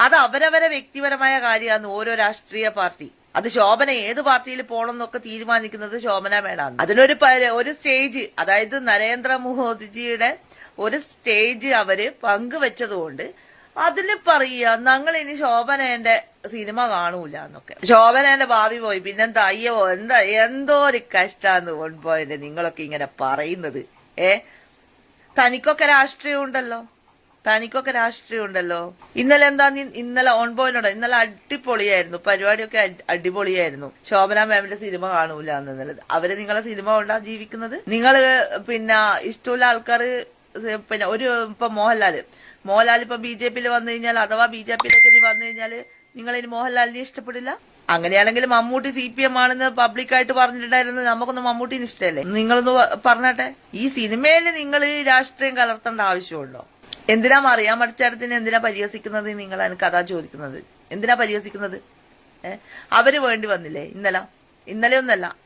അത് അവരവരെ വ്യക്തിപരമായ കാര്യമാണ് ഓരോ രാഷ്ട്രീയ പാർട്ടി. അത് ശോഭന ഏത് പാർട്ടിയിൽ പോകണം എന്നൊക്കെ തീരുമാനിക്കുന്നത് ശോഭന മേടാണ് അതിനൊരു ഒരു സ്റ്റേജ് അതായത് നരേന്ദ്ര മോദിജിയുടെ ഒരു സ്റ്റേജ് അവർ പങ്കുവെച്ചതുകൊണ്ട് അതിന് പറയുക ഞങ്ങൾ ഇനി ശോഭനേന്റെ സിനിമ കാണൂല എന്നൊക്കെ. ശോഭനേന്റെ ഭാവി പോയി പിന്നെന്താ അയ്യോ എന്താ എന്തോ ഒരു കഷ്ടാന്ന് കൊണ്ടുപോയത് നിങ്ങളൊക്കെ ഇങ്ങനെ പറയുന്നത്. ഏ? തനിക്കൊക്കെ രാഷ്ട്രീയം ഉണ്ടല്ലോ തനിക്കൊക്കെ രാഷ്ട്രീയം ഉണ്ടല്ലോ. ഇന്നലെ എന്താ നീ ഇന്നലെ ഓൺ പോയിന്റോ ഇന്നലെ അടിപൊളിയായിരുന്നു. പരിപാടിയൊക്കെ അടിപൊളിയായിരുന്നു. ശോഭന മാമിന്റെ സിനിമ കാണൂല എന്നുള്ളത് അവർ നിങ്ങളെ സിനിമ കൊണ്ടാ ജീവിക്കുന്നത്? നിങ്ങൾ പിന്നെ ഇഷ്ടമുള്ള ആൾക്കാര് പിന്നെ ഒരു ഇപ്പൊ മോഹൻലാൽ. മോഹൻലാൽ ഇപ്പൊ ബി ജെ പിയിൽ വന്നു കഴിഞ്ഞാൽ അഥവാ ബി ജെ പിയിലേക്ക് വന്നു കഴിഞ്ഞാൽ നിങ്ങൾ ഇനി മോഹൻലാലിനെ ഇഷ്ടപ്പെടില്ല? അങ്ങനെയാണെങ്കിൽ മമ്മൂട്ടി സി പി എം ആണെന്ന് പബ്ലിക്കായിട്ട് പറഞ്ഞിട്ടുണ്ടായിരുന്നു. നമുക്കൊന്നും മമ്മൂട്ടിന് ഇഷ്ടമല്ലേ നിങ്ങളൊന്ന് പറഞ്ഞാട്ടെ? ഈ സിനിമയിൽ നിങ്ങൾ രാഷ്ട്രീയം കലർത്തേണ്ട ആവശ്യമുണ്ടോ? എന്തിനാ അറിയാൻ പഠിച്ചാടത്തിന് എന്തിനാ പരിഹസിക്കുന്നത് നിങ്ങൾ എനിക്ക് അതാ ചോദിക്കുന്നത്? എന്തിനാ പരിഹസിക്കുന്നത്? ഏഹ് അവർ വേണ്ടി വന്നില്ലേ? ഇന്നലെ? ഇന്നലെ ഒന്നല്ല.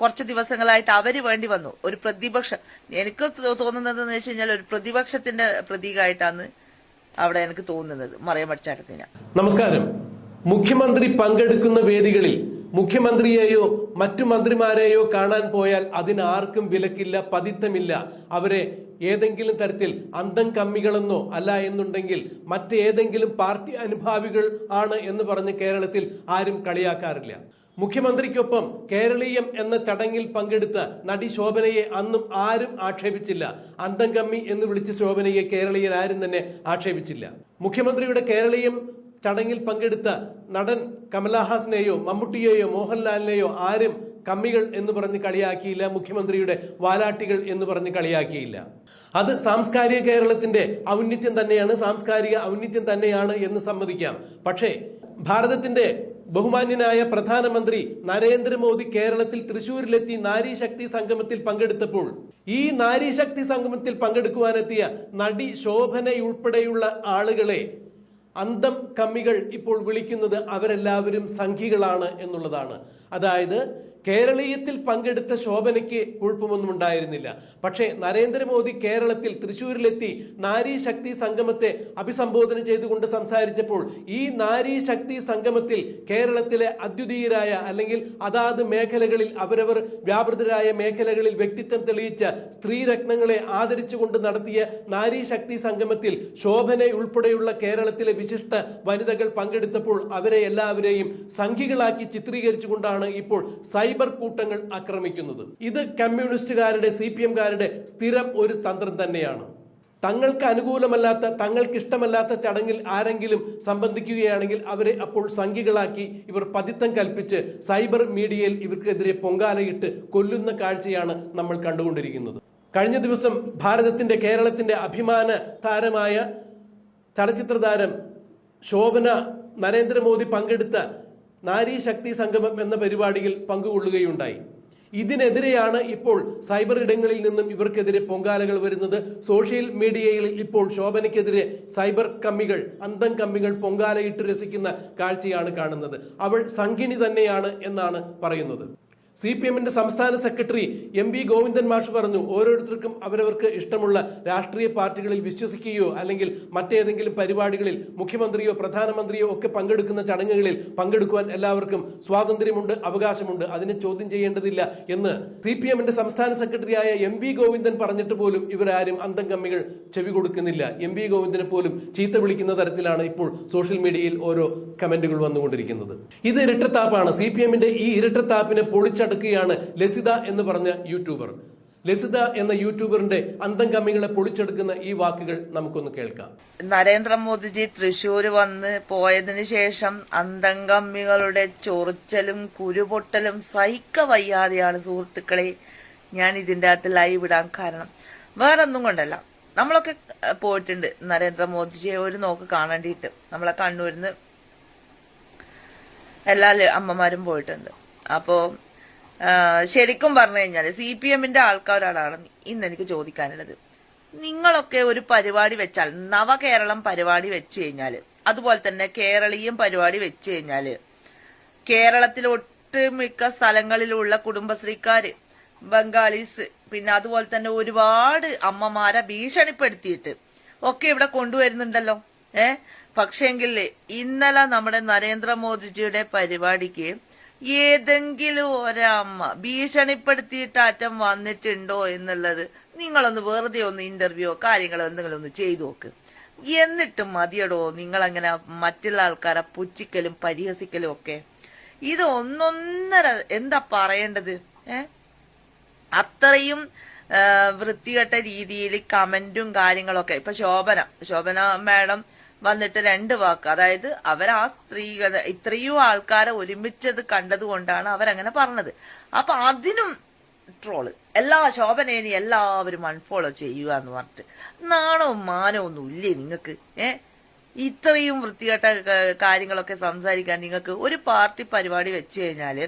കുറച്ച് ദിവസങ്ങളായിട്ട് അവർ വേണ്ടി വന്നു. ഒരു പ്രതിപക്ഷം. എനിക്ക് തോന്നുന്നത് എന്ന് വെച്ച് കഴിഞ്ഞാൽ ഒരു പ്രതിപക്ഷത്തിന്റെ പ്രതീകമായിട്ടാണ് അവിടെ എനിക്ക് തോന്നുന്നത് മറിയം പഠിച്ചാട്ടത്തിന് നമസ്കാരം. മുഖ്യമന്ത്രി പങ്കെടുക്കുന്ന വേദികളിൽ മുഖ്യമന്ത്രിയെയോ മറ്റു മന്ത്രിമാരെയോ കാണാൻ പോയാൽ അതിനാർക്കും വിലക്കില്ല പതിത്തമില്ല. അവരെ ഏതെങ്കിലും തരത്തിൽ അന്തം കമ്മികളെന്നോ അല്ല എന്നുണ്ടെങ്കിൽ മറ്റേതെങ്കിലും പാർട്ടി അനുഭാവികൾ ആണ് എന്ന് പറഞ്ഞ് കേരളത്തിൽ ആരും കളിയാക്കാറില്ല. മുഖ്യമന്ത്രിക്കൊപ്പം കേരളീയം എന്ന ചടങ്ങിൽ പങ്കെടുത്ത നടി ശോഭനയെ അന്നും ആരും ആക്ഷേപിച്ചില്ല. അന്തം കമ്മി എന്ന് വിളിച്ച് ശോഭനയെ കേരളീയർ ആരും തന്നെ ആക്ഷേപിച്ചില്ല. മുഖ്യമന്ത്രിയുടെ കേരളീയം ചടങ്ങിൽ പങ്കെടുത്ത നടൻ കമലഹാസനെയോ മമ്മൂട്ടിയെയോ മോഹൻലാലിനെയോ ആരും കമ്മികൾ എന്ന് പറഞ്ഞ് കളിയാക്കിയില്ല മുഖ്യമന്ത്രിയുടെ വാലാട്ടികൾ എന്ന് പറഞ്ഞ് കളിയാക്കിയില്ല. അത് സാംസ്കാരിക കേരളത്തിന്റെ ഔന്നിത്യം തന്നെയാണ് സാംസ്കാരിക ഔന്നിത്യം തന്നെയാണ് എന്ന് സമ്മതിക്കാം. പക്ഷേ ഭാരതത്തിന്റെ ബഹുമാന്യനായ പ്രധാനമന്ത്രി നരേന്ദ്രമോദി കേരളത്തിൽ തൃശൂരിലെത്തി നാരി ശക്തി സംഗമത്തിൽ പങ്കെടുത്തപ്പോൾ ഈ നാരി ശക്തി സംഗമത്തിൽ പങ്കെടുക്കുവാനെത്തിയ നടി ശോഭനയുൾപ്പെടെയുള്ള ആളുകളെ അന്തം കമ്മികൾ ഇപ്പോൾ വിളിക്കുന്നത് അവരെല്ലാവരും സംഖികളാണ് എന്നുള്ളതാണ്. അതായത് കേരളീയത്തിൽ പങ്കെടുത്ത ശോഭനയ്ക്ക് കുഴപ്പമൊന്നും ഉണ്ടായിരുന്നില്ല. പക്ഷേ നരേന്ദ്രമോദി കേരളത്തിൽ തൃശൂരിലെത്തി നാരി ശക്തി സംഗമത്തെ അഭിസംബോധന ചെയ്തുകൊണ്ട് സംസാരിച്ചപ്പോൾ ഈ നാരി ശക്തി സംഗമത്തിൽ കേരളത്തിലെ അദ്വിതീയരായ അല്ലെങ്കിൽ അതാത് മേഖലകളിൽ അവരവർ വ്യാപൃതരായ മേഖലകളിൽ വ്യക്തിത്വം തെളിയിച്ച സ്ത്രീരത്നങ്ങളെ ആദരിച്ചുകൊണ്ട് നടത്തിയ നാരി ശക്തി സംഗമത്തിൽ ശോഭന ഉൾപ്പെടെയുള്ള കേരളത്തിലെ വിശിഷ്ട വനിതകൾ പങ്കെടുത്തപ്പോൾ അവരെ എല്ലാവരെയും സംഘികളാക്കി ചിത്രീകരിച്ചുകൊണ്ടാണ് ഇപ്പോൾ സൈബർ കൂട്ടങ്ങൾ ആക്രമിക്കുന്നത്. ഇത് കമ്മ്യൂണിസ്റ്റുകാരുടെ സി പി എംകാരുടെ സ്ഥിരം ഒരു തന്ത്രം തന്നെയാണ്. തങ്ങൾക്ക് അനുകൂലമല്ലാത്ത തങ്ങൾക്ക് ഇഷ്ടമല്ലാത്ത ചടങ്ങിൽ ആരെങ്കിലും സംബന്ധിക്കുകയാണെങ്കിൽ അവരെ അപ്പോൾ സംഘികളാക്കി ഇവർ പതിത്തം കൽപ്പിച്ച് സൈബർ മീഡിയയിൽ ഇവർക്കെതിരെ പൊങ്കാലയിട്ട് കൊല്ലുന്ന കാഴ്ചയാണ് നമ്മൾ കണ്ടുകൊണ്ടിരിക്കുന്നത്. കഴിഞ്ഞ ദിവസം ഭാരതത്തിന്റെ കേരളത്തിന്റെ അഭിമാന താരമായ ചലച്ചിത്ര താരം ശോഭന നരേന്ദ്രമോദി പങ്കെടുത്ത നാരി ശക്തി സംഗമം എന്ന പരിപാടിയിൽ പങ്കുകൊള്ളുകയുണ്ടായി. ഇതിനെതിരെയാണ് ഇപ്പോൾ സൈബർ ഇടങ്ങളിൽ നിന്നും ഇവർക്കെതിരെ പൊങ്കാലകൾ വരുന്നത്. സോഷ്യൽ മീഡിയയിൽ ഇപ്പോൾ ശോഭനയ്ക്കെതിരെ സൈബർ കമ്മികൾ അന്തം കമ്മികൾ പൊങ്കാലയിട്ട് രസിക്കുന്ന കാഴ്ചയാണ് കാണുന്നത്. അവൾ സംഘിണി തന്നെയാണ് എന്നാണ് പറയുന്നത്. സി പി എമ്മിന്റെ സംസ്ഥാന സെക്രട്ടറി എം വി ഗോവിന്ദൻ മാഷ് പറഞ്ഞു ഓരോരുത്തർക്കും അവരവർക്ക് ഇഷ്ടമുള്ള രാഷ്ട്രീയ പാർട്ടികളിൽ വിശ്വസിക്കുകയോ അല്ലെങ്കിൽ മറ്റേതെങ്കിലും പരിപാടികളിൽ മുഖ്യമന്ത്രിയോ പ്രധാനമന്ത്രിയോ ഒക്കെ പങ്കെടുക്കുന്ന ചടങ്ങുകളിൽ പങ്കെടുക്കുവാൻ എല്ലാവർക്കും സ്വാതന്ത്ര്യമുണ്ട് അവകാശമുണ്ട്. അതിനെ ചോദ്യം ചെയ്യേണ്ടതില്ല എന്ന് സി പി എമ്മിന്റെ സംസ്ഥാന സെക്രട്ടറിയായ എം വി ഗോവിന്ദൻ പറഞ്ഞിട്ട് പോലും ഇവരാരും അന്തം കമ്മികൾ ചെവി കൊടുക്കുന്നില്ല. എം വി ഗോവിന്ദനെ പോലും ചീത്ത വിളിക്കുന്ന തരത്തിലാണ് ഇപ്പോൾ സോഷ്യൽ മീഡിയയിൽ ഓരോ കമന്റുകൾ വന്നുകൊണ്ടിരിക്കുന്നത്. ഇത് ഇരട്ടത്താപ്പാണ്. സി പി എമ്മിന്റെ ഈ ഇരട്ടത്താപ്പിനെ പൊളിച്ചടുക്കുകയാണ് ലസിത എന്ന് പറഞ്ഞ യൂട്യൂബർ. ലസിത എന്ന യൂട്യൂബറിന്റെ അന്തം കമ്മികളെ പൊളിച്ചെടുക്കുന്ന ഈ വാക്കുകൾ നമുക്കൊന്ന് കേൾക്കാം. നരേന്ദ്രമോദിജി തൃശൂർ വന്ന് പോയതിനു ശേഷം അന്തംഗമ്മികളുടെ ചൊറിച്ചലും കുരുപൊട്ടലും സഹിക്ക വയ്യാതെയാണ് സുഹൃത്തുക്കളെ ഞാൻ ഇതിന്റെ അകത്ത് ലൈവ് ഇടാൻ കാരണം. വേറൊന്നും കൊണ്ടല്ല. നമ്മളൊക്കെ പോയിട്ടുണ്ട് നരേന്ദ്രമോദിജിയെ ഒരു നോക്ക് കാണേണ്ടിയിട്ട്. നമ്മളെ കണ്ണൂരിന്ന് എല്ലാ അമ്മമാരും പോയിട്ടുണ്ട്. അപ്പോ ആ, ശരിക്കും പറഞ്ഞു കഴിഞ്ഞാൽ സി പി എമ്മിന്റെ ആൾക്കാരോടാണ് ഇന്ന് എനിക്ക് ചോദിക്കാനുള്ളത്. നിങ്ങളൊക്കെ ഒരു പരിപാടി വെച്ചാൽ നവകേരളം പരിപാടി വെച്ച് കഴിഞ്ഞാൽ അതുപോലെ തന്നെ കേരളീയം പരിപാടി വെച്ച് കഴിഞ്ഞാൽ കേരളത്തിലെ ഒട്ടുമിക്ക സ്ഥലങ്ങളിലുള്ള കുടുംബശ്രീക്കാര് ബംഗാളീസ് പിന്നെ അതുപോലെ തന്നെ ഒരുപാട് അമ്മമാരെ ഭീഷണിപ്പെടുത്തിയിട്ട് ഒക്കെ ഇവിടെ കൊണ്ടുവരുന്നുണ്ടല്ലോ. ഏ? പക്ഷേങ്കിൽ ഇന്നലെ നമ്മുടെ നരേന്ദ്രമോദിജിയുടെ പരിപാടിക്ക് ഏതെങ്കിലും ഒരമ്മ ഭീഷണിപ്പെടുത്തിയിട്ട് അറ്റം വന്നിട്ടുണ്ടോ എന്നുള്ളത് നിങ്ങളൊന്ന് വെറുതെ ഒന്ന് ഇന്റർവ്യൂ കാര്യങ്ങളോ എന്തെങ്കിലും ഒന്ന് ചെയ്തു നോക്ക്. എന്നിട്ടും മതിയടോ നിങ്ങളങ്ങനെ മറ്റുള്ള ആൾക്കാരെ പുച്ഛിക്കലും പരിഹസിക്കലും ഒക്കെ. ഇത് ഒന്നൊന്നര എന്താ പറയേണ്ടത്? ഏ? അത്രയും വൃത്തികെട്ട രീതിയിൽ കമന്റും കാര്യങ്ങളൊക്കെ. ഇപ്പൊ ശോഭന ശോഭന മാഡം വന്നിട്ട് രണ്ട് വാക്ക്. അതായത് അവർ ആ സ്ത്രീക ഇത്രയും ആൾക്കാരെ ഒരുമിച്ചത് കണ്ടതുകൊണ്ടാണ് അവരങ്ങനെ പറഞ്ഞത്. അപ്പൊ അതിനും ട്രോൾ. എല്ലാ ശോഭനേനി എല്ലാവരും അൺഫോളോ ചെയ്യുക എന്ന് പറഞ്ഞിട്ട്. നാണവും മാനവും ഒന്നും ഇല്ലേ നിങ്ങൾക്ക്? ഏ? ഇത്രയും വൃത്തികെട്ട കാര്യങ്ങളൊക്കെ സംസാരിക്കാൻ നിങ്ങൾക്ക് ഒരു പാർട്ടി പരിപാടി വെച്ച് കഴിഞ്ഞാൽ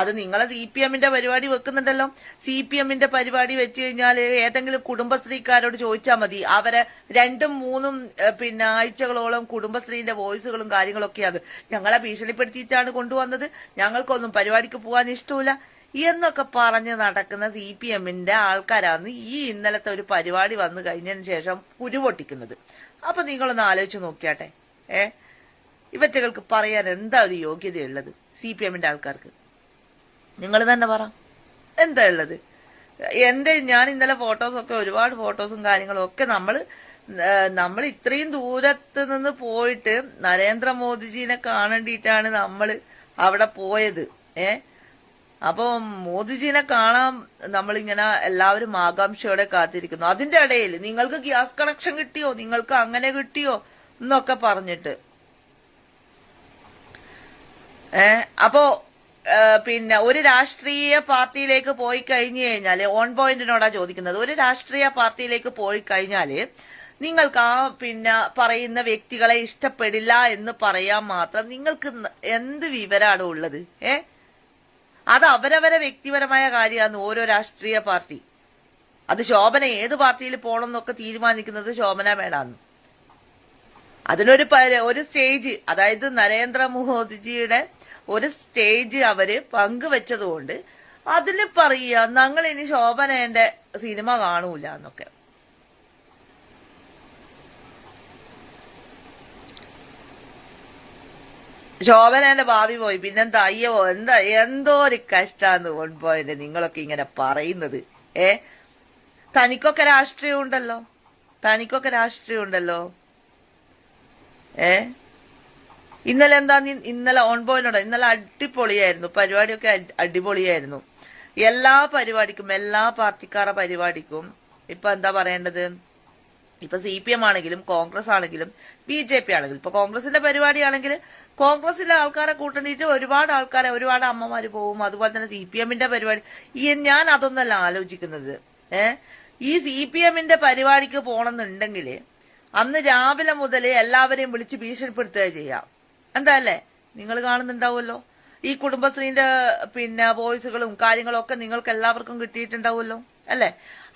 അത് നിങ്ങളെ സി പി എമ്മിന്റെ പരിപാടി വെക്കുന്നുണ്ടല്ലോ. സി പി എമ്മിന്റെ പരിപാടി വെച്ച് കഴിഞ്ഞാൽ ഏതെങ്കിലും കുടുംബശ്രീക്കാരോട് ചോദിച്ചാൽ മതി. അവരെ രണ്ടും മൂന്നും പിന്നെ ആഴ്ചകളോളം കുടുംബശ്രീന്റെ വോയിസുകളും കാര്യങ്ങളൊക്കെ അത് ഞങ്ങളെ ഭീഷണിപ്പെടുത്തിയിട്ടാണ് കൊണ്ടുവന്നത്. ഞങ്ങൾക്കൊന്നും പരിപാടിക്ക് പോകാൻ ഇഷ്ടമില്ല എന്നൊക്കെ പറഞ്ഞ് നടക്കുന്ന സി പി എമ്മിന്റെ ആൾക്കാരാണ് ഈ ഇന്നലത്തെ ഒരു പരിപാടി വന്നു കഴിഞ്ഞതിന് ശേഷം ഉരുപൊട്ടിക്കുന്നത്. അപ്പൊ നിങ്ങളൊന്ന് ആലോചിച്ച് നോക്കിയാട്ടെ. ഏ? ഇവറ്റകൾക്ക് പറയാൻ എന്താ ഒരു യോഗ്യതയുള്ളത്? സി പി എമ്മിന്റെ ആൾക്കാർക്ക്. നിങ്ങൾ തന്നെ പറ. എന്താ ഉള്ളത്? എന്റെ ഞാൻ ഇന്നലെ ഫോട്ടോസൊക്കെ ഒരുപാട് ഫോട്ടോസും കാര്യങ്ങളും ഒക്കെ നമ്മൾ നമ്മൾ ഇത്രയും ദൂരത്ത് നിന്ന് പോയിട്ട് നരേന്ദ്രമോദിജീനെ കാണേണ്ടിയിട്ടാണ് നമ്മൾ അവിടെ പോയത്. ഏ? അപ്പൊ മോദിജിനെ കാണാൻ നമ്മളിങ്ങനെ എല്ലാവരും ആകാംക്ഷയോടെ കാത്തിരിക്കുന്നു. അതിന്റെ ഇടയിൽ നിങ്ങൾക്ക് ഗ്യാസ് കണക്ഷൻ കിട്ടിയോ? നിങ്ങൾക്ക് അങ്ങനെ കിട്ടിയോ? എന്നൊക്കെ പറഞ്ഞിട്ട്. ഏ അപ്പോ പിന്നെ ഒരു രാഷ്ട്രീയ പാർട്ടിയിലേക്ക് പോയി കഴിഞ്ഞു കഴിഞ്ഞാൽ ഓൺ പോയിന്റിനോടാ ചോദിക്കുന്നത്. ഒരു രാഷ്ട്രീയ പാർട്ടിയിലേക്ക് പോയി കഴിഞ്ഞാൽ നിങ്ങൾക്ക് ആ പിന്നെ പറയുന്ന വ്യക്തികളെ ഇഷ്ടപ്പെടില്ല എന്ന് പറയാൻ മാത്രം നിങ്ങൾക്ക് എന്ത് വിവരാണ് ഉള്ളത്? ഏ? അത് അവരവരെ വ്യക്തിപരമായ കാര്യമാണ് ഓരോ രാഷ്ട്രീയ പാർട്ടി. അത് ശോഭന ഏത് പാർട്ടിയിൽ പോകണം എന്നൊക്കെ തീരുമാനിക്കുന്നത് ശോഭന മേടാന്ന് അതിനൊരു ഒരു സ്റ്റേജ് അതായത് നരേന്ദ്ര മോദിജിയുടെ ഒരു സ്റ്റേജ് അവർ പങ്കുവെച്ചതുകൊണ്ട് അതിന് പറയുക ഞങ്ങൾ ഇനി ശോഭനേന്റെ സിനിമ കാണൂല എന്നൊക്കെ. ശോഭനേന്റെ ഭാവി പോയി. പിന്നെന്താ അയ്യോ എന്താ എന്തോ ഒരു കഷ്ടാന്ന് കൊണ്ടുപോയത് നിങ്ങളൊക്കെ ഇങ്ങനെ പറയുന്നത്. ഏ? തനിക്കൊക്കെ രാഷ്ട്രീയം ഉണ്ടല്ലോ. തനിക്കൊക്കെ രാഷ്ട്രീയം ഉണ്ടല്ലോ. ഏ? ഇന്നലെ എന്താ നീ ഇന്നലെ ഓൺ പോയിനോട് ഇന്നലെ അടിപൊളിയായിരുന്നു. പരിപാടിയൊക്കെ അടി- അടിപൊളിയായിരുന്നു. എല്ലാ പരിപാടിക്കും എല്ലാ പാർട്ടിക്കാരുടെ പരിപാടിക്കും ഇപ്പൊ എന്താ പറയേണ്ടത്? ഇപ്പൊ സി പി എം ആണെങ്കിലും കോൺഗ്രസ് ആണെങ്കിലും ബി ജെ പി ആണെങ്കിലും ഇപ്പൊ കോൺഗ്രസിന്റെ പരിപാടിയാണെങ്കിൽ കോൺഗ്രസിലെ ആൾക്കാരെ കൂട്ടണ്ടിട്ട് ഒരുപാട് ആൾക്കാരെ ഒരുപാട് അമ്മമാര് പോവും. അതുപോലെ തന്നെ സി പി എമ്മിന്റെ പരിപാടി. ഈ ഞാൻ അതൊന്നല്ല ആലോചിക്കുന്നത്. ഏഹ് ഈ സി പി എമ്മിന്റെ പരിപാടിക്ക് പോണെന്നുണ്ടെങ്കിൽ അന്ന് രാവിലെ മുതൽ എല്ലാവരെയും വിളിച്ച് ഭീഷണിപ്പെടുത്തുക ചെയ്യാം. എന്താ അല്ലേ? നിങ്ങൾ കാണുന്നുണ്ടാവുമല്ലോ. ഈ കുടുംബശ്രീന്റെ പിന്നെ വോയിസുകളും കാര്യങ്ങളും ഒക്കെ നിങ്ങൾക്ക് എല്ലാവർക്കും കിട്ടിയിട്ടുണ്ടാവുമല്ലോ. അല്ലേ?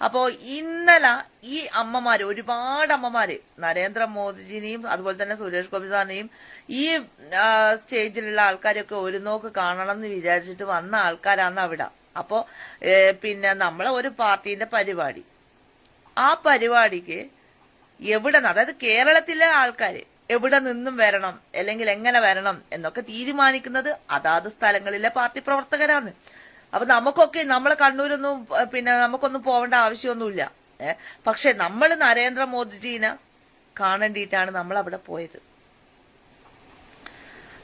അപ്പോ ഇന്നലെ ഈ അമ്മമാര് ഒരുപാട് അമ്മമാര് നരേന്ദ്രമോദിജിനെയും അതുപോലെ തന്നെ സുരേഷ് ഗോപി സാറിനെയും ഈ സ്റ്റേജിലുള്ള ആൾക്കാരൊക്കെ ഒരു നോക്ക് കാണണം എന്ന് വിചാരിച്ചിട്ട് വന്ന ആൾക്കാരാണ് അവിടെ. അപ്പോ പിന്നെ നമ്മളെ ഒരു പാർട്ടിന്റെ പരിപാടി. ആ പരിപാടിക്ക് എവിടെ നിന്ന് അതായത് കേരളത്തിലെ ആൾക്കാര് എവിടെ നിന്നും വരണം അല്ലെങ്കിൽ എങ്ങനെ വരണം എന്നൊക്കെ തീരുമാനിക്കുന്നത് അതാത് സ്ഥലങ്ങളിലെ പാർട്ടി പ്രവർത്തകരാണ്. അപ്പൊ നമുക്കൊക്കെ നമ്മളെ കണ്ണൂരൊന്നും പിന്നെ നമുക്കൊന്നും പോവേണ്ട ആവശ്യമൊന്നുമില്ല. ഏഹ് പക്ഷെ നമ്മൾ നരേന്ദ്രമോദിജീനെ കാണേണ്ടിയിട്ടാണ് നമ്മൾ അവിടെ പോയത്.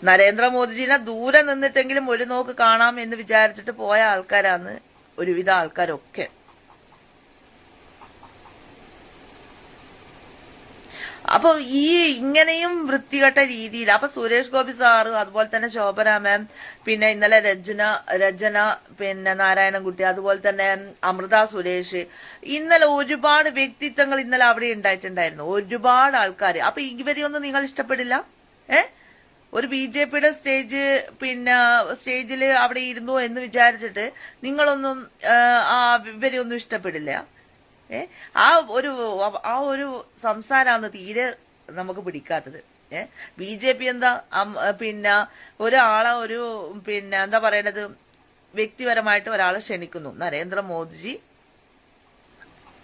നരേന്ദ്രമോദിജീനെ ദൂരെ നിന്നിട്ടെങ്കിലും ഒരു നോക്ക് കാണാം എന്ന് വിചാരിച്ചിട്ട് പോയ ആൾക്കാരാണ് ഒരുവിധ ആൾക്കാരൊക്കെ. അപ്പൊ ഈ ഇങ്ങനെയും വൃത്തികെട്ട രീതിയിൽ അപ്പൊ സുരേഷ് ഗോപി സാറ് അതുപോലെ തന്നെ ശോഭന മാം പിന്നെ ഇന്നലെ രചന രചന പിന്നെ നാരായണൻകുട്ടി അതുപോലെ തന്നെ അമൃത സുരേഷ് ഇന്നലെ ഒരുപാട് വ്യക്തിത്വങ്ങൾ ഇന്നലെ അവിടെ ഉണ്ടായിട്ടുണ്ടായിരുന്നു. ഒരുപാട് ആൾക്കാർ അപ്പൊ ഇവരെയൊന്നും നിങ്ങൾ ഇഷ്ടപ്പെടില്ല? ഏ? ഒരു ബി ജെ പിയുടെ സ്റ്റേജ് പിന്നെ സ്റ്റേജിൽ അവിടെ ഇരുന്നു എന്ന് വിചാരിച്ചിട്ട് നിങ്ങളൊന്നും ഇവരെയൊന്നും ഇഷ്ടപ്പെടില്ല? ഏ? ആ ഒരു ആ ഒരു സംസാരമാണ് തീരെ നമുക്ക് പിടിക്കാത്തത്. ഏഹ് ബി ജെ പി എന്താ പിന്നെ ഒരാളെ ഒരു പിന്നെ എന്താ പറയണത് വ്യക്തിപരമായിട്ട് ഒരാളെ ക്ഷണിക്കുന്നു. നരേന്ദ്രമോദിജി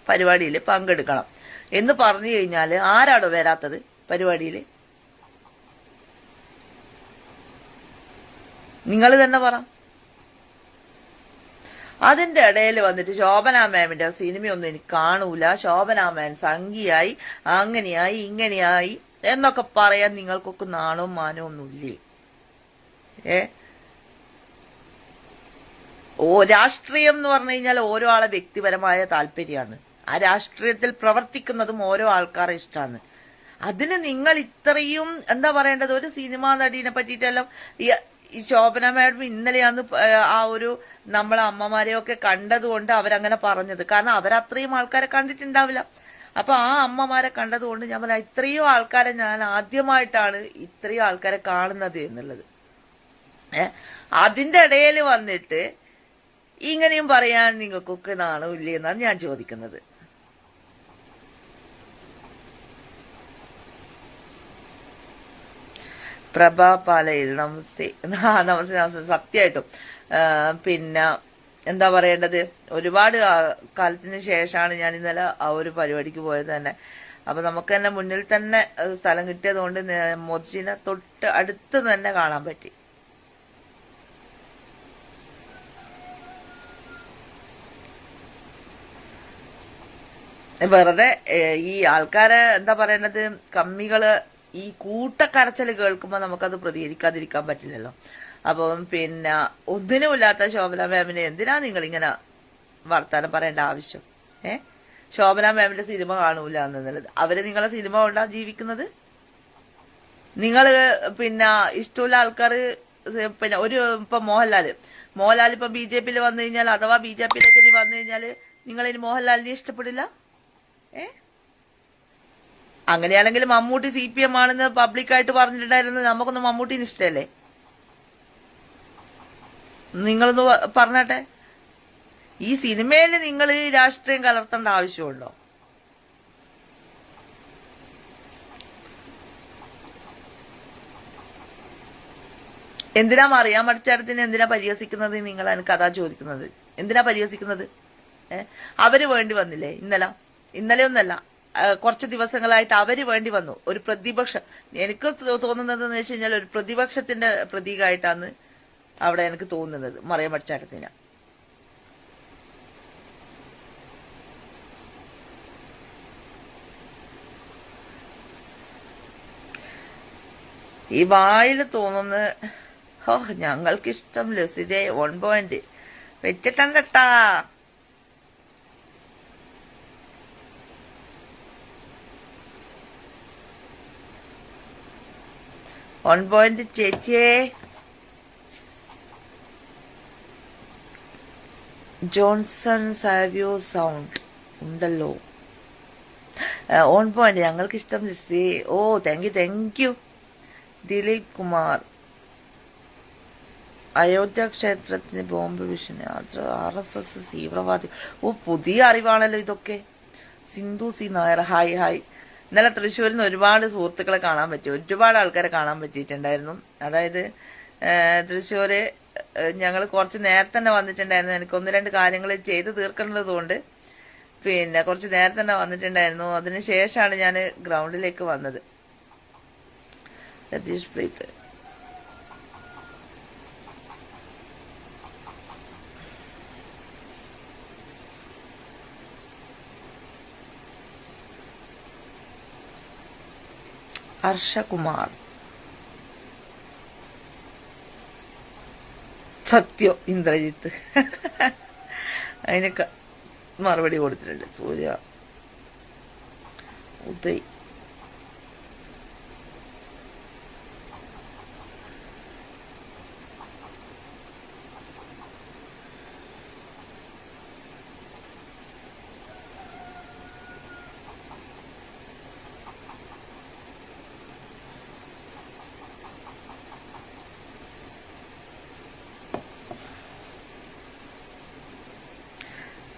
പരിപാടിയിൽ പങ്കെടുക്കണം. എന്ന് പറഞ്ഞു കഴിഞ്ഞാൽ ആരാടോ വരാത്തത് പരിപാടിയിൽ നിങ്ങൾ തന്നെ പറ. അതിന്റെ ഇടയിൽ വന്നിട്ട് ശോഭന മാമിന്റെ സിനിമയൊന്നും എനിക്ക് കാണൂല. ശോഭന മാൻ സംഖ്യയായി അങ്ങനെയായി ഇങ്ങനെയായി എന്നൊക്കെ പറയാൻ നിങ്ങൾക്കൊക്കെ നാണവും മാനവും ഒന്നുമില്ലേ? ഏ? ഓ രാഷ്ട്രീയം എന്ന് പറഞ്ഞു കഴിഞ്ഞാൽ ഓരോ ആളെ വ്യക്തിപരമായ താല്പര്യമാണ്. ആ രാഷ്ട്രീയത്തിൽ പ്രവർത്തിക്കുന്നതും ഓരോ ആൾക്കാരെ ഇഷ്ടമാണ് അതിന് നിങ്ങൾ ഇത്രയും എന്താ പറയേണ്ടത്? ഒരു സിനിമാ നടീനെ പറ്റിയിട്ടെല്ലാം ഈ ശോഭന മാഡം ഇന്നലെയാണ് ആ ഒരു നമ്മളെ അമ്മമാരെയൊക്കെ കണ്ടതുകൊണ്ട് അവരങ്ങനെ പറഞ്ഞത്. കാരണം അവരത്രയും ആൾക്കാരെ കണ്ടിട്ടുണ്ടാവില്ല. അപ്പൊ ആ അമ്മമാരെ കണ്ടതുകൊണ്ട് ഞാൻ പറഞ്ഞ ഇത്രയും ആൾക്കാരെ ഞാൻ ആദ്യമായിട്ടാണ് ഇത്രയും ആൾക്കാരെ കാണുന്നത് എന്നുള്ളത്. ഏർ അതിന്റെ ഇടയിൽ വന്നിട്ട് ഇങ്ങനെയും പറയാൻ നിങ്ങൾക്കൊക്കെ നാണമില്ലേ എന്നാണ് ഞാൻ ചോദിക്കുന്നത്. പ്രഭ പാലയിൽ നമസ്തേ നമസ്തേ നമസ്തേ സത്യമായിട്ടും. പിന്നെ എന്താ പറയേണ്ടത്? ഒരുപാട് കാലത്തിന് ശേഷമാണ് ഞാൻ ഇന്നലെ ആ ഒരു പരിപാടിക്ക് പോയത് തന്നെ. അപ്പൊ നമുക്ക് തന്നെ മുന്നിൽ തന്നെ സ്ഥലം കിട്ടിയത് കൊണ്ട് മോദിജിനെ തൊട്ട് അടുത്ത് തന്നെ കാണാൻ പറ്റി. വെറുതെ ഈ ആൾക്കാരെ എന്താ പറയണത് കമ്മികൾ ഈ കൂട്ടക്കരച്ചൽ കേൾക്കുമ്പോ നമുക്കത് പ്രതികരിക്കാതിരിക്കാൻ പറ്റില്ലല്ലോ. അപ്പം പിന്നെ ഒന്നിനുമില്ലാത്ത ശോഭന മാമിനെ എന്തിനാ നിങ്ങൾ ഇങ്ങനെ വർത്താനം പറയേണ്ട ആവശ്യം? ഏ? ശോഭന മാമിന്റെ സിനിമ കാണൂല എന്നുള്ളത്. അവർ നിങ്ങളെ സിനിമ കൊണ്ടാ ജീവിക്കുന്നത്? നിങ്ങൾ പിന്നെ ഇഷ്ടമുള്ള ആൾക്കാർ പിന്നെ ഒരു ഇപ്പൊ മോഹൻലാൽ മോഹൻലാൽ ഇപ്പൊ ബി ജെ പിയിൽ വന്നു കഴിഞ്ഞാൽ അഥവാ ബി ജെ പിയിലേക്ക് വന്നു കഴിഞ്ഞാൽ നിങ്ങൾ ഇനി മോഹൻലാലിനെ ഇഷ്ടപ്പെടില്ല? ഏ? അങ്ങനെയാണെങ്കിൽ മമ്മൂട്ടി സി പി എം ആണെന്ന് പബ്ലിക്കായിട്ട് പറഞ്ഞിട്ടുണ്ടായിരുന്നു. നമുക്കൊന്നും മമ്മൂട്ടിന് ഇഷ്ടല്ലേ? നിങ്ങളൊന്ന് പറഞ്ഞാട്ടെ? ഈ സിനിമയിൽ നിങ്ങൾ രാഷ്ട്രീയം കലർത്തേണ്ട ആവശ്യമുണ്ടോ? എന്തിനാ അറിയാൻ പഠിച്ചാടത്തിന് എന്തിനാ പരിഹസിക്കുന്നത്? നിങ്ങൾ എനിക്ക് അതാ ചോദിക്കുന്നത്. എന്തിനാ പരിഹസിക്കുന്നത്? ഏഹ് അവർ വേണ്ടി വന്നില്ലേ? ഇന്നലെ? ഇന്നലെ ഒന്നല്ല. കുറച്ച് ദിവസങ്ങളായിട്ട് അവർ വേണ്ടി വന്നു. ഒരു പ്രതിപക്ഷം എനിക്ക് തോന്നുന്നത് എന്ന് വെച്ച് കഴിഞ്ഞാൽ ഒരു പ്രതിപക്ഷത്തിന്റെ പ്രതീകമായിട്ടാണ് അവിടെ എനിക്ക് തോന്നുന്നത് മറിയം പഠിച്ചാട്ടത്തിന് ഈ വായിൽ തോന്നുന്ന ഹോ ഞങ്ങൾക്കിഷ്ടം ലസിജെ വൺ പോയിന്റ് വെച്ചിട്ടുണ്ടട്ടാ വൺ പോയിന്റ് ചേച്ചിയെ. ജോൺസൺ സാവിയോ സൗണ്ട് ഉണ്ടല്ലോ. ഓൺ പോയിന്റ് ഞങ്ങൾക്ക് ഇഷ്ടം ലിസി ഓ thank you thank you Dileep Kumar. Ayodhya ക്ഷേത്രത്തിന് ബോംബ് ഭീഷണി. യാത്ര ആർ എസ് എസ് തീവ്രവാദി. ഓ പുതിയ അറിവാണല്ലോ ഇതൊക്കെ. Sindhu C Nair. Hi hi. ഇന്നലെ തൃശ്ശൂരിൽ നിന്ന് ഒരുപാട് സുഹൃത്തുക്കളെ കാണാൻ പറ്റി. ഒരുപാട് ആൾക്കാരെ കാണാൻ പറ്റിയിട്ടുണ്ടായിരുന്നു. അതായത് തൃശ്ശൂര് ഞങ്ങൾ കുറച്ച് നേരത്തെ തന്നെ വന്നിട്ടുണ്ടായിരുന്നു. എനിക്ക് ഒന്ന് രണ്ട് കാര്യങ്ങൾ ചെയ്ത് തീർക്കേണ്ടതുകൊണ്ട് പിന്നെ കുറച്ച് നേരത്തെ തന്നെ വന്നിട്ടുണ്ടായിരുന്നു. അതിന് ശേഷമാണ് ഞാൻ ഗ്രൗണ്ടിലേക്ക് വന്നത്. രതീഷ് പ്രീത്ത്. ഹർഷകുമാർ സത്യം ഇന്ദ്രജിത്ത്. അതിനൊക്കെ മറുപടി കൊടുത്തിട്ടുണ്ട്. സൂര്യ ഉദയ്.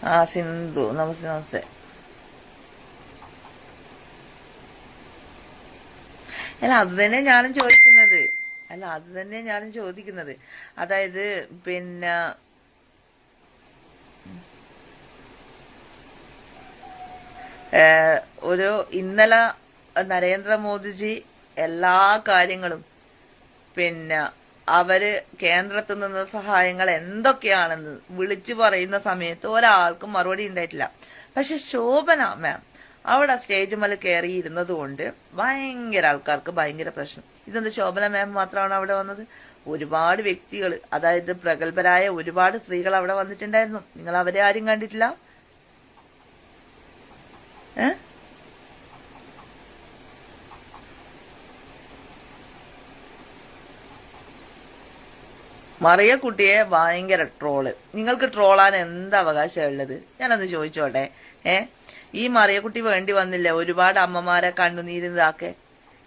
ആ സിന്ധു നമസ്തേ നമസ്തേ അല്ല അത് തന്നെ ഞാനും ചോദിക്കുന്നത്. അല്ല അത് തന്നെ ഞാനും ചോദിക്കുന്നത്. അതായത് പിന്നെ ഒരു ഇന്നലെ നരേന്ദ്രമോദിജി എല്ലാ കാര്യങ്ങളും പിന്നെ അവർ കേന്ദ്രത്തിൽ നിന്ന് സഹായങ്ങൾ എന്തൊക്കെയാണെന്ന് വിളിച്ചു പറയുന്ന സമയത്ത് ഒരാൾക്കും മറുപടി ഉണ്ടായിട്ടില്ല. പക്ഷെ ശോഭന മാം അവിടെ സ്റ്റേജ് മേലെ കയറി ഇരുന്നത് കൊണ്ട് ഭയങ്കര ആൾക്കാർക്ക് ഭയങ്കര പ്രശ്നം. ഇതെന്ത് ശോഭന മാം മാത്രമാണ് അവിടെ വന്നത്? ഒരുപാട് വ്യക്തികൾ അതായത് പ്രഗത്ഭരായ ഒരുപാട് സ്ത്രീകൾ അവിടെ വന്നിട്ടുണ്ടായിരുന്നു. നിങ്ങൾ അവരെ ആരും കണ്ടിട്ടില്ല? ഏ? മറിയ കുട്ടിയെ ഭയങ്കര ട്രോൾ നിങ്ങൾക്ക് ട്രോളാൻ എന്ത് അവകാശമുള്ളത് ഞാനൊന്ന് ചോദിച്ചോട്ടെ. ഏ? ഈ മറിയക്കുട്ടി വേണ്ടി വന്നില്ല? ഒരുപാട് അമ്മമാരെ കണ്ണുനീരിതാക്കെ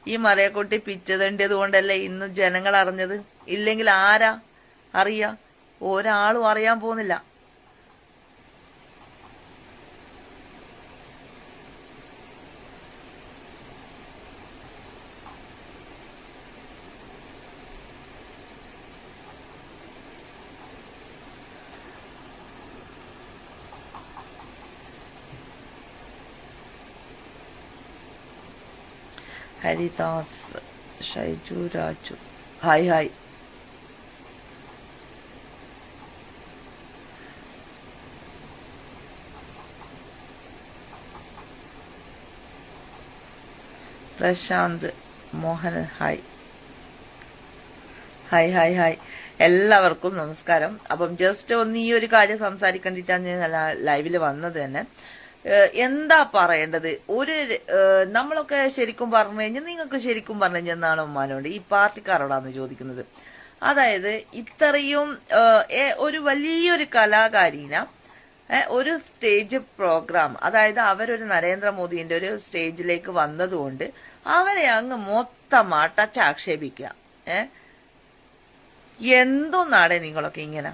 ഈ മറിയക്കുട്ടി പിച്ചതേണ്ടിയത് കൊണ്ടല്ലേ ഇന്ന് ജനങ്ങൾ അറിഞ്ഞത്? ഇല്ലെങ്കിൽ ആരാ? അറിയാ? ഒരാളും അറിയാൻ പോകുന്നില്ല. Haridas Shaiju Raju hi hi Prashanth Mohan hi. Hi hi hi. എല്ലാവർക്കും നമസ്കാരം. അപ്പം ജസ്റ്റ് ഒന്ന് ഈ ഒരു കാര്യം സംസാരിക്കേണ്ടിട്ടാണ് ഞാൻ ലൈവിൽ വന്നത് തന്നെ. എന്താ പറയേണ്ടത്? ഒരു നമ്മളൊക്കെ ശരിക്കും പറഞ്ഞു കഴിഞ്ഞാൽ നിങ്ങൾക്ക് ശരിക്കും പറഞ്ഞു കഴിഞ്ഞാൽ എന്നാണ് ഉമ്മാനോട് ഈ പാർട്ടിക്കാരോടാണ് ചോദിക്കുന്നത്. അതായത് ഇത്രയും ഒരു വലിയൊരു കലാകാരീന ഒരു സ്റ്റേജ് പ്രോഗ്രാം അതായത് അവരൊരു നരേന്ദ്രമോദിന്റെ ഒരു സ്റ്റേജിലേക്ക് വന്നതുകൊണ്ട് അവരെ അങ്ങ് മൊത്തമായിട്ട് ആക്ഷേപിക്കുക ഏഹ് നിങ്ങളൊക്കെ ഇങ്ങനെ?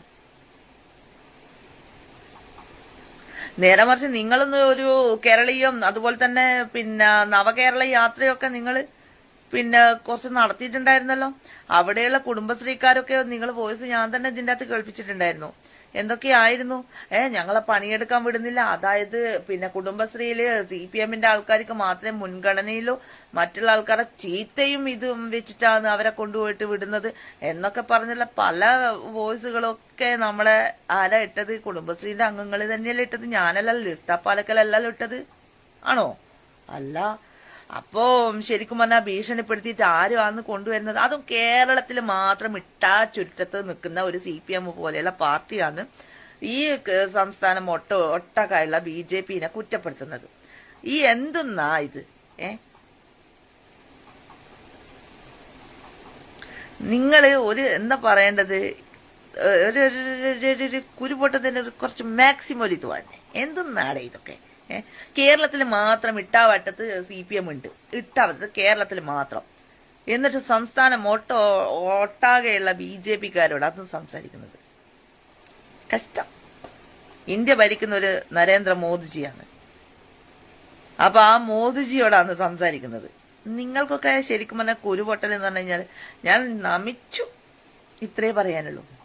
നേരെ മറിച്ച് നിങ്ങളൊന്ന് ഒരു കേരളീയം അതുപോലെ തന്നെ പിന്നെ നവകേരള യാത്രയൊക്കെ നിങ്ങൾ പിന്നെ കുറച്ച് നടത്തിയിട്ടുണ്ടായിരുന്നല്ലോ? അവിടെയുള്ള കുടുംബശ്രീക്കാരൊക്കെ നിങ്ങൾ വോയിസ് ഞാൻ തന്നെ ഇതിന്റെ അകത്ത് കേൾപ്പിച്ചിട്ടുണ്ടായിരുന്നു. എന്തൊക്കെയായിരുന്നു? ഏ ഞങ്ങളെ പണിയെടുക്കാൻ വിടുന്നില്ല. അതായത് പിന്നെ കുടുംബശ്രീയിൽ സി പി എമ്മിന്റെ ആൾക്കാർക്ക് മാത്രമേ മുൻഗണനയിലോ മറ്റുള്ള ആൾക്കാരെ ചീത്തയും ഇതും വെച്ചിട്ടാണ് അവരെ കൊണ്ടുപോയിട്ട് വിടുന്നത് എന്നൊക്കെ പറഞ്ഞുള്ള പല വോയിസുകളൊക്കെ നമ്മളെ ആരാ ഇട്ടത്? കുടുംബശ്രീന്റെ അംഗങ്ങൾ തന്നെയല്ലേ ഇട്ടത്? ഞാനല്ലല്ലോ ലിസ്ത പാലക്കലല്ലല്ലോ ഇട്ടത്. ആണോ? അല്ല അപ്പോ ശരിക്കും പറഞ്ഞാൽ ഭീഷണിപ്പെടുത്തിയിട്ട് ആരുമാണ് കൊണ്ടുവരുന്നത്? അതും കേരളത്തിൽ മാത്രം ഇട്ടാ ചുറ്റത്ത് നിൽക്കുന്ന ഒരു സി പി എം പോലെയുള്ള പാർട്ടിയാണ് ഈ സംസ്ഥാനം ഒട്ട ഒട്ടക്കായുള്ള ബി ജെ പിനെ കുറ്റപ്പെടുത്തുന്നത്. ഈ എന്തെന്നാ ഇത്? ഏ? നിങ്ങൾ ഒരു എന്താ പറയേണ്ടത്? ഒരു കുരുപൊട്ടത്തിന് കുറച്ച് മാക്സിമം ഒരു ഇത് വേണ്ടേ? എന്തെന്നാടേ ഇതൊക്കെ? കേരളത്തിൽ മാത്രം ഇട്ടാവട്ടത്ത് സി പി എം ഉണ്ട്. ഇട്ടാവട്ടത്ത് കേരളത്തിൽ മാത്രം. എന്നിട്ട് സംസ്ഥാനം ഒട്ട ഒട്ടാകെയുള്ള ബി ജെ പിക്കാരോട് അതും സംസാരിക്കുന്നത്. കഷ്ടം. ഇന്ത്യ ഭരിക്കുന്ന ഒരു നരേന്ദ്ര മോദിജിയാണ്. അപ്പൊ ആ മോദിജിയോടാണ് സംസാരിക്കുന്നത്. നിങ്ങൾക്കൊക്കെ ശരിക്കും പറഞ്ഞാൽ കുരുപൊട്ടൽ എന്ന് പറഞ്ഞു കഴിഞ്ഞാൽ ഞാൻ നമിച്ചു. ഇത്രേ പറയാനുള്ളൂ.